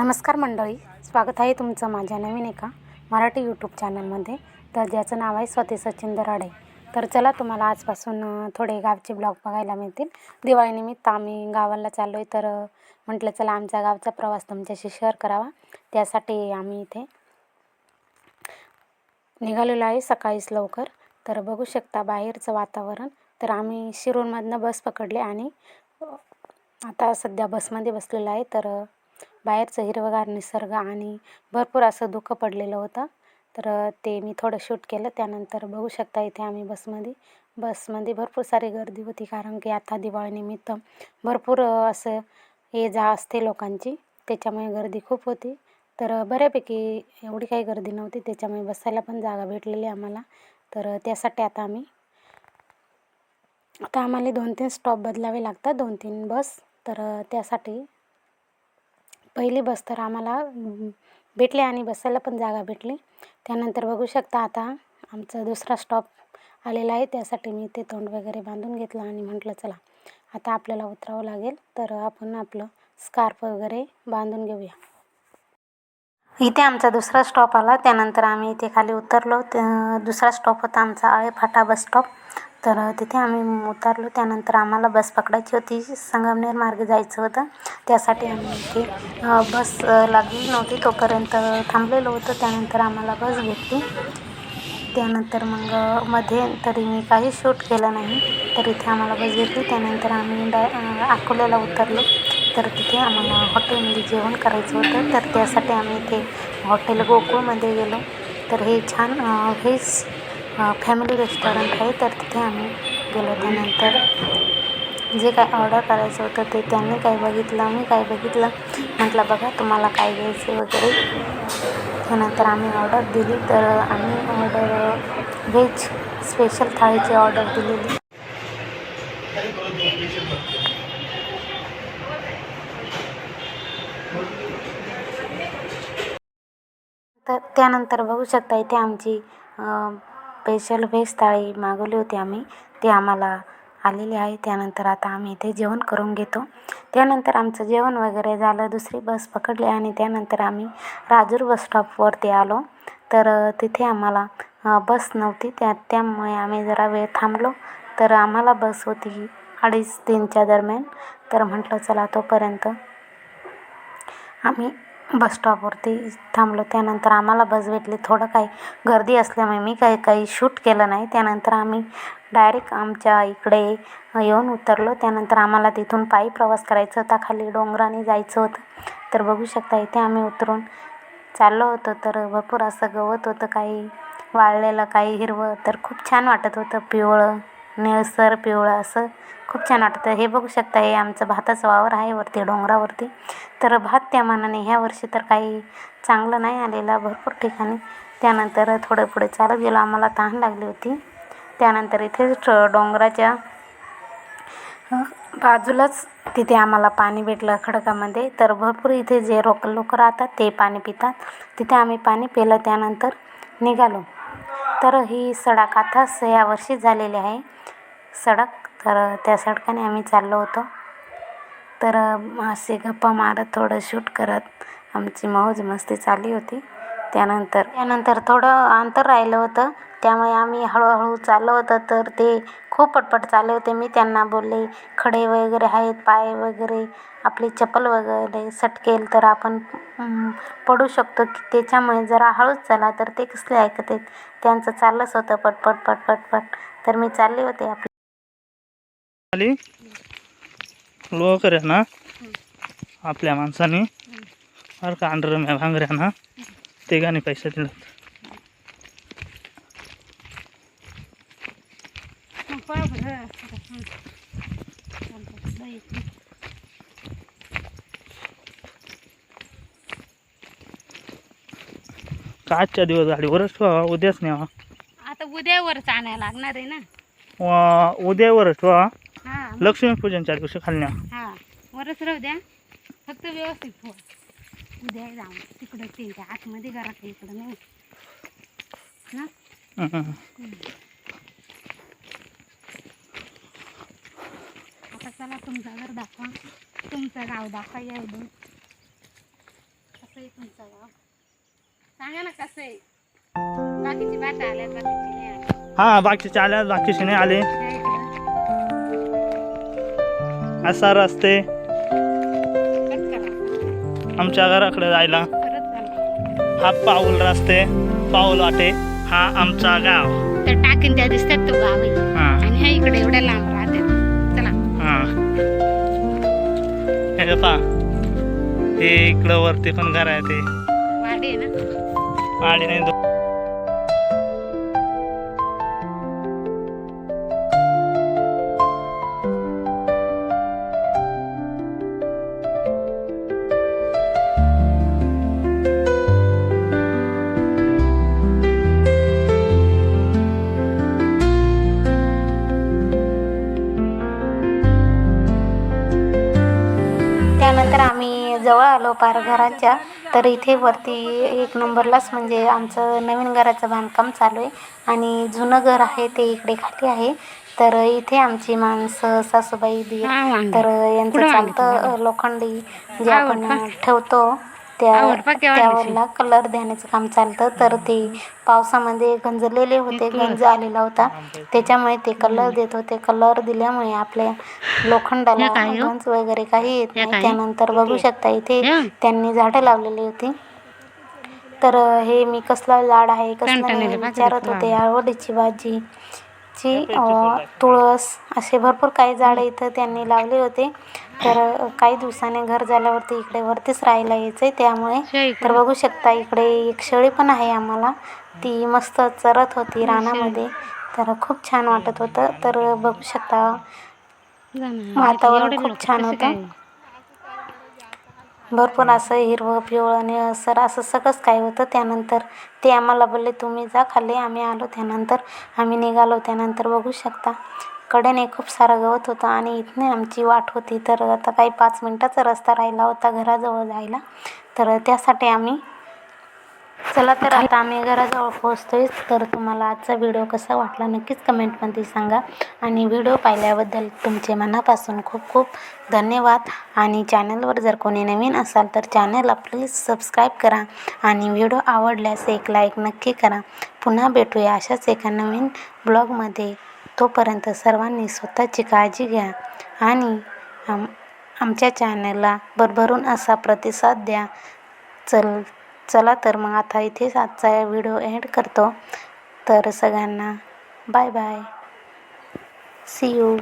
नमस्कार मंडळी स्वागत आहे तुमचं माझ्या नवीन एका मराठी यूट्यूब चॅनलमध्ये तर ज्याचं नाव आहे स्वती सचिन दराडे तर चला तुम्हाला आजपासून थोडे गावचे ब्लॉग बघायला मिळतील. दिवाळीनिमित्त आम्ही गावाला चाललो आहे तर म्हटलं चला आमचा गावचा प्रवास तुमच्याशी शेअर करावा. त्यासाठी आम्ही इथे निघालेलो आहे सकाळीच लवकर. तर बघू शकता बाहेरचं वातावरण. तर आम्ही शिरूरमधनं बस पकडली आणि आता सध्या बसमध्ये बसलेलो आहे. तर बाहेरचं हिरवंगार निसर्ग आणि भरपूर असं धुकं पडलेलं होतं. तर ते मी थोडं शूट केलं. त्यानंतर बघू शकता इथे आम्ही बसमध्ये. बसमध्ये भरपूर सारी गर्दी होती कारण की आता दिवाळीनिमित्त भरपूर असं ये जा असते लोकांची. त्याच्यामुळे गर्दी खूप होती. तर बऱ्यापैकी एवढी काही गर्दी नव्हती. त्याच्यामुळे बसायला पण जागा भेटलेली आम्हाला. तर त्यासाठी आता आम्ही आता आम्हाला दोन तीन स्टॉप बदलावे लागतात. दोन तीन बस. तर त्यासाठी पहिली बस तर आम्हाला भेटली आणि बसायला पण जागा भेटली. त्यानंतर बघू शकता आता आमचा दुसरा स्टॉप आलेला आहे. त्यासाठी मी ते तोंड वगैरे बांधून घेतलं आणि म्हटलं चला आता आपल्याला उतरावं लागेल. तर आपण आपलं स्कार्फ वगैरे बांधून घेऊया. इथे आमचा दुसरा स्टॉप आला. त्यानंतर आम्ही इथे खाली उतरलो. दुसरा स्टॉप होता आमचा आळेफाटा बस स्टॉप तर तिथे आम्ही उतरलो. त्यानंतर आम्हाला बस पकडायची होती. संगमनेर मार्गे जायचं होतं. त्यासाठी आम्ही इथे बस लागली नव्हती. तोपर्यंत थांबलेलो होतो. त्यानंतर आम्हाला बस भेटली. त्यानंतर मग मध्ये तरी मी काही शूट केलं नाही. तर इथे आम्हाला बस भेटली. त्यानंतर आम्ही डाय अकोल्याला उतरलो. तर तिथे आम्हाला हॉटेलमध्ये जेवण करायचं होतं. तर त्यासाठी आम्ही इथे हॉटेल गोकुळमध्ये गेलो. तर हे छान हेच फॅमिली रेस्टॉरंट आहे. तर तिथे आम्ही गेलो त्यानंतर. जे काय ऑर्डर करायचं होतं ते त्यांनी काय बघितलं मी काय बघितलं. म्हटलं बघा तुम्हाला काय घ्यायचं वगैरे. त्यानंतर आम्ही ऑर्डर दिली. तर आम्ही ऑर्डर व्हेज स्पेशल थाळीची ऑर्डर दिलेली. तर त्यानंतर बघू शकता इथे आमची स्पेशल व्हेज थाळी मागवली होती आम्ही. ती आम्हाला आलेली आहे. त्यानंतर आता आम्ही इथे जेवण करून घेतो. त्यानंतर आमचं जेवण वगैरे झालं. दुसरी बस पकडली आणि त्यानंतर आम्ही राजूर बस स्टॉपवरती आलो. तर तिथे आम्हाला बस नव्हती. त्या त्यामुळे आम्ही जरा वेळ थांबलो. तर आम्हाला बस होती अडीच तीनच्या दरम्यान. तर म्हटलं चला तोपर्यंत आम्ही बस स्टॉपवरती थांबलो. त्यानंतर आम्हाला बस भेटली. थोडं काही गर्दी असल्यामुळे मी काही काही शूट केलं नाही. त्यानंतर आम्ही डायरेक्ट आमच्या इकडे येऊन उतरलो. त्यानंतर आम्हाला तिथून पायी प्रवास करायचा होता. खाली डोंगराने जायचं होतं. तर बघू शकता इथे आम्ही उतरून चाललो होतो. तर भरपूर असं गवत होतं. काही वाळलेलं काही हिरवं. तर खूप छान वाटत होतं. पिवळं. निळसर पिवळं असं खूप छान वाटतं. हे बघू शकता हे आमचं भाताचं वावर आहे वरती डोंगरावरती. तर भात त्या मानाने ह्या वर्षी तर काही चांगलं नाही आलेलं भरपूर ठिकाणी. त्यानंतर थोडं पुढे चालत गेलो आम्हाला तहान लागली होती. त्यानंतर इथे डोंगराच्या बाजूलाच तिथे आम्हाला पाणी भेटलं खडकामध्ये. तर भरपूर इथे जे रोक लोक राहतात ते पाणी पितात. तिथे आम्ही पाणी पिलं त्यानंतर निघालो. तर ही सडक आताच यावर्षी झालेली आहे. सडक तर त्या सडकाने आम्ही चाललो होतो. तर असे गप्पा मारत थोडं शूट करत आमची मौज मस्ती चालली होती. त्यानंतर त्यानंतर थोडं अंतर राहिलं होतं. त्यामुळे आम्ही हळूहळू चाललो होतं तर ते खूप पटपट चालले होते. मी त्यांना बोलले खडे वगैरे आहेत पाय वगैरे आपली चप्पल वगैरे सटकेल तर आपण पडू शकतो. की त्याच्यामुळे जरा हळूच चला. तर ते कसले ऐकत आहेत? त्यांचं चाललंच होतं पटपट पटपट पट. तर मी चालले होते आपले आली? लोकर ना? आपल्या माणसाने. बरं का अंडरम्या भांगऱ्या ना? तिघांनी पैसे दिलं आजच्या दिवस गाडीवरच ठेवा उद्याच न्यावा आता उद्यावरच आणायला लागणार आहे ना? व उद्यावरच ठेवा हां लक्ष्मीपूजनच्या दिवशी खाली न्यावा हां वरच राहू द्या. फक्त व्यवस्थित हो उद्या जाऊ तिकडं त्यांच्या आतमध्ये घरात इकडं नाही ना. आता चला तुमचं घर दाखवा. तुमचं गाव दाखवा या इथून आहे तुमचं गाव. सांगा ना कसं आहे? बाकीची बात आल्या बाकीची नाही आल्या. हा बाकीचे आल्या बाकीचे नाही आले. असा रस्ते कट करा. आमच्या घराकडे जायला परत घाला. हा पाऊल रस्ते पाऊल वाटे हा आमचा गाव. तर टाकीन त्या दिसतात तो गाव आहे. हा. आणि ह्या इकडे एवढ्या लांब राहतात. चला. हा. हे पा हे इकडं वरती पण घर आहे ते. वाडी आहे ना? आणि नाही दो- त्यानंतर जवळ आलो पार घराच्या तर इथे वरती एक नंबरलाच म्हणजे आमचं नवीन घराचं बांधकाम चालू आहे आणि जुनं घर आहे ते इकडे खाली आहे. तर इथे आमची माणसं सासूबाई बी तर यांचं चालतं लोखंडी जे आपण ठेवतो त्या त्यावरला कलर देण्याचं काम चालतं. तर ते पावसामध्ये गंजलेले होते गंज आलेला होता. त्याच्यामुळे ते कलर देत होते. कलर दिल्यामुळे आपल्या लोखंडाला गंज वगैरे काही येत नाही. त्यानंतर बघू शकता इथे त्यांनी झाडं लावलेली होती. तर हे मी कसला झाड आहे कसला नाही विचारत होते. आवडीची भाजी ची तुळस असे भरपूर काही झाडं इथं त्यांनी लावले होते. तर काही दिवसाने घर झाल्यावरती इकडे वरतीच राहायला यायचंय. त्यामुळे तर बघू शकता इकडे एक शेळी पण आहे आम्हाला. ती मस्त चरत होती रानामध्ये. तर खूप छान वाटत होतं. तर बघू शकता वातावरण खूप छान होतं. भरपूर असं हिरवं पिवळं निळसर असं सगळंच काय होतं. त्यानंतर ते आम्हाला बोलले तुम्ही जा खाली आम्ही आलो. त्यानंतर आम्ही निघालो. त्यानंतर बघू शकता कडेने खूप सारं गवत होतं आणि इथने आमची वाट होती. तर आता काही पाच मिनटाचा रस्ता राहिला होता घराजवळ जायला. तर त्यासाठी आम्ही चला तर आता आम्ही घराजवळ पोहोचतोय. तर तुम्हाला आजचा व्हिडिओ कसा वाटला नक्कीच कमेंटमध्ये सांगा. आणि व्हिडिओ पाहिल्याबद्दल तुमचे मनापासून खूप खूप धन्यवाद. आणि चॅनलवर जर कोणी नवीन असाल तर चॅनलला प्लीज सबस्क्राईब करा. आणि व्हिडिओ आवडल्यास एक लाईक नक्की करा. पुन्हा भेटूया अशाच एका नवीन ब्लॉगमध्ये. तोपर्यंत सर्वांनी स्वतःची काळजी घ्या. आणि आम आमच्या चॅनलला भरभरून असा प्रतिसाद द्या. चल चला तर मग आता इथेच आजचा व्हिडिओ एंड करतो. तर सगळ्यांना बाय बाय. C you